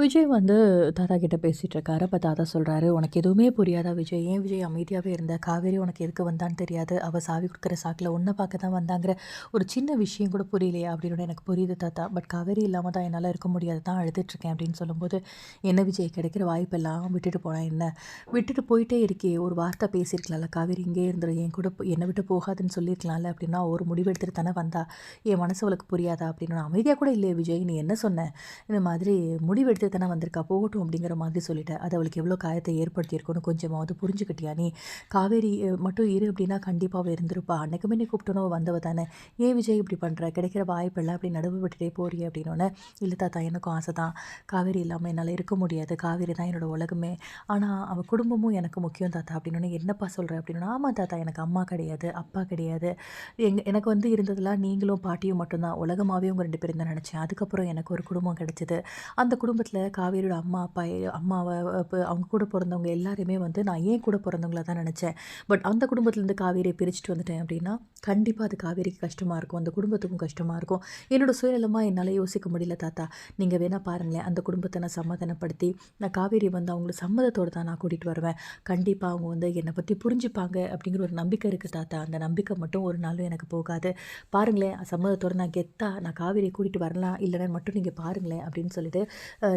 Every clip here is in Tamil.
விஜய் வந்து தாத்தா கிட்டே பேசிகிட்டு இருக்காரு. அப்போ தாத்தா சொல்கிறாரு உனக்கு எதுவுமே புரியாதா விஜய்? ஏன் விஜய் அமைதியாகவே இருந்த? காவேரி உனக்கு எதுக்கு வந்தான்னு தெரியாது. அவள் சாவி கொடுக்குற சாக்கில் ஒன்றை பார்க்க தான் வந்தாங்கிற ஒரு சின்ன விஷயம் கூட புரியலையா அப்படின்னு எனக்கு புரியுது தாத்தா. பட் காவேரி இல்லாமல் தான் என்னால் இருக்க முடியாது. தான் அழுதுட்ருக்கேன் அப்படின்னு சொல்லும்போது என்ன விஜய்? கிடைக்கிற வாய்ப்பெல்லாம் விட்டுட்டு போனால் என்ன? விட்டுட்டு போயிட்டே இருக்கே. ஒரு வார்த்தை பேசியிருக்கலாம்ல. காவேரி இங்கே இருந்துரு. என் கூட என்னை விட்டு போகாதுன்னு சொல்லியிருக்கலாம்ல. அப்படின்னா ஒரு முடிவு எடுத்துகிட்டு தானே வந்தா. என் மனசு அவளுக்கு புரியாதா? அப்படின்னு. அமைதியாக கூட இல்லையே விஜய். நீ என்ன சொன்ன? இந்த மாதிரி முடிவெடுத்து தானே வந்திருக்கா? போகட்டும் அப்படிங்கிற மாதிரி சொல்லிட்டேன் அது அவளுக்கு எவ்வளோ காயத்தை ஏற்படுத்தியிருக்கோன்னு கொஞ்சமாவது புரிஞ்சுக்கிட்டியா நீ? காவேரி மட்டும் இரு அப்படின்னா கண்டிப்பாக அவள் இருந்திருப்பா. அன்றைக்குமே நீ கூப்பிட்டனோ வந்தவ தானே. ஏன் விஜய் இப்படி பண்ணுற கிடைக்கிற வாய்ப்பெல்லாம் அப்படி நடுவு விட்டுட்டே போறியே அப்படின்னோடனே இல்லை தாத்தா எனக்கும் ஆசை தான். காவேரி இல்லாமல் என்னால் இருக்க முடியாது. காவேரி தான் என்னோட உலகமே. ஆனால் அவள் குடும்பமும் எனக்கு முக்கியம் தாத்தா அப்படின்னு என்னப்பா சொல்கிற அப்படின்னா ஆமாம் தாத்தா எனக்கு அம்மா கிடையாது அப்பா கிடையாது. எங் எனக்கு வந்து இருந்ததெல்லாம் நீங்களும் பாட்டியும் மட்டும்தான். உலகமாகவே உங்கள் ரெண்டு பேரும் தான் நினச்சேன். அதுக்கப்புறம் எனக்கு ஒரு குடும்பம் கிடச்சிது. அந்த குடும்பத்தில் காவேரியோட அம்மா அப்பா அம்மாவை இப்போ அவங்க கூட பிறந்தவங்க எல்லாருமே வந்து நான் ஏன் கூட பிறந்தவங்கள தான் நினச்சேன். பட் அந்த குடும்பத்துலேருந்து காவேரியை பிரிச்சுட்டு வந்துட்டேன் அப்படின்னா கண்டிப்பாக அது காவேரிக்கு கஷ்டமாக இருக்கும். அந்த குடும்பத்துக்கும் கஷ்டமாக இருக்கும். என்னோட சுயநலமாக என்னால் யோசிக்க முடியல தாத்தா. நீங்கள் வேணால் பாருங்களேன் அந்த குடும்பத்தை நான் சமாதானப்படுத்தி நான் காவேரி வந்து அவங்கள சம்மதத்தோடு தான் நான் கூட்டிகிட்டு வருவேன். கண்டிப்பாக அவங்க வந்து என்னை பற்றி புரிஞ்சுப்பாங்க அப்படிங்கிற ஒரு நம்பிக்கை இருக்குது தாத்தா. அந்த நம்பிக்கை மட்டும் ஒரு நாளும் எனக்கு போகாது. பாருங்களேன் சம்மதத்தோடு நான் கெத்தா நான் காவேரியை கூட்டிகிட்டு வரலாம் இல்லைன்னு மட்டும் நீங்கள் பாருங்களேன் அப்படின்னு சொல்லிட்டு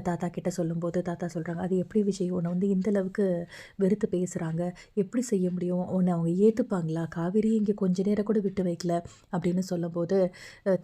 தாத்தா கிட்ட சொல்லும்போது தாத்தா சொல்கிறாங்க அது எப்படி விஜய்? உன்னை வந்து இந்த அளவுக்கு வெறுத்து பேசுகிறாங்க எப்படி செய்ய முடியும்? உன்னை அவங்க ஏற்றுப்பாங்களா காவேரி இங்கே கொஞ்ச நேரம் கூட விட்டு வைக்கல. அப்படின்னு சொல்லும்போது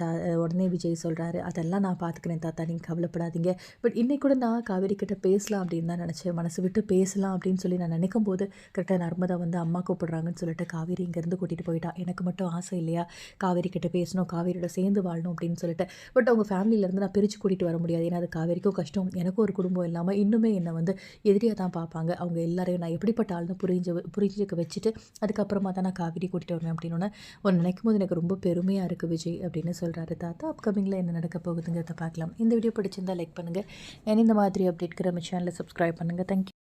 தா உடனே விஜய் சொல்கிறாரு அதெல்லாம் நான் பார்த்துக்கிறேன் தாத்தா நீங்கள் கவலைப்படாதீங்க. பட் இன்னைக்கு கூட நான் காவேரி கிட்ட பேசலாம் அப்படின்னு தான் நினச்சேன். மனசு விட்டு பேசலாம் அப்படின்னு சொல்லி நான் நினைக்கும் போது கரெக்டாக நர்மதா வந்து அம்மா கூப்பிடுறாங்கன்னு சொல்லிட்டு காவேரி இங்கேருந்து கூட்டிகிட்டு போயிட்டா. எனக்கு மட்டும் ஆசை இல்லையா? காவேரி கிட்ட பேசணும் காவேரியோட சேர்ந்து வாழணும் அப்படின்னு சொல்லிட்டு. பட் அவங்க ஃபேமிலியிலேருந்து நான் பிரித்து கூட்டிகிட்டு வர முடியாது. ஏன்னா அது காவேரிக்கும் கஷ்டம். எனக்கும் ஒரு குடும்பம் இல்லாமல் இன்னுமே என்னை வந்து எதிரியாக தான் பார்ப்பாங்க. அவங்க எல்லாரையும் நான் எப்படிப்பட்ட ஆள்னு புரிஞ்சு புரிஞ்சுக்க வச்சுட்டு அதுக்கப்புறமா தான் நான் காவிரி கூட்டிகிட்டு வருவேன் அப்படின்னு ஒன்று நினைக்கும் போது எனக்கு ரொம்ப பெருமையாக இருக்குது விஜய் அப்படின்னு சொல்கிறாரு தாத்தா. அப்கமிங்கில் என்ன நடக்க போகுதுங்கிறத பார்க்கலாம். இந்த வீடியோ பிடிச்சிருந்தா லைக் பண்ணுங்கள் and இந்த மாதிரி அப்டேட் நம்ம சேனலை சப்ஸ்கிரைப் பண்ணுங்கள் தேங்க்யூ